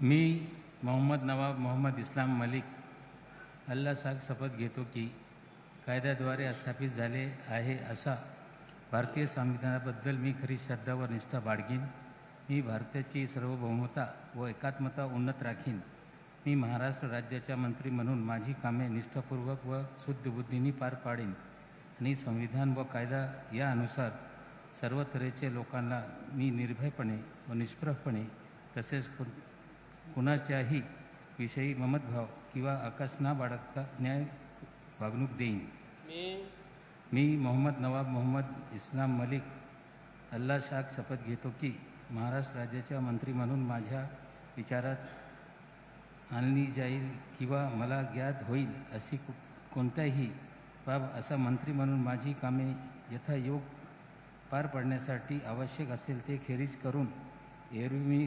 मी मोहम्मद नवाब मोहम्मद इस्लाम मलिक अल्ला साग शपथ घेतो की कायद्याद्वारे स्थापित झाले आहे असा भारतीय संविधानाबद्दल मी खरी श्रद्धा व निष्ठा बाळगीन. मी भारताची सार्वभौमता व एकात्मता उन्नत राखीन. मी महाराष्ट्र राज्याच्या मंत्री म्हणून माझी कामे निष्ठापूर्वक व शुद्ध बुद्धीने पार पाडेन आणि संविधान व कायदा यानुसार सर्व तऱ्हेचे लोकांना मी निर्भयपणे व निष्प्रभपणे तसेच कु कुणाच्याही विषयी ममतभाव किंवा आकाश ना बाळगता न्याय वागणूक देईन. मी मी मोहम्मद नवाब मोहम्मद इस्लाम मलिक अल्ला शाख शपथ घेतो की महाराष्ट्र राज्याच्या मंत्री म्हणून माझ्या विचारात आणली जाईल किंवा मला ज्ञात होईल अशी कोणत्याही बाब असा मंत्री म्हणून माझी कामे यथायोग पार पाडण्यासाठी आवश्यक असेल ते खेरीज करून एरवी मी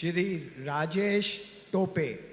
श्री राजेश टोपे।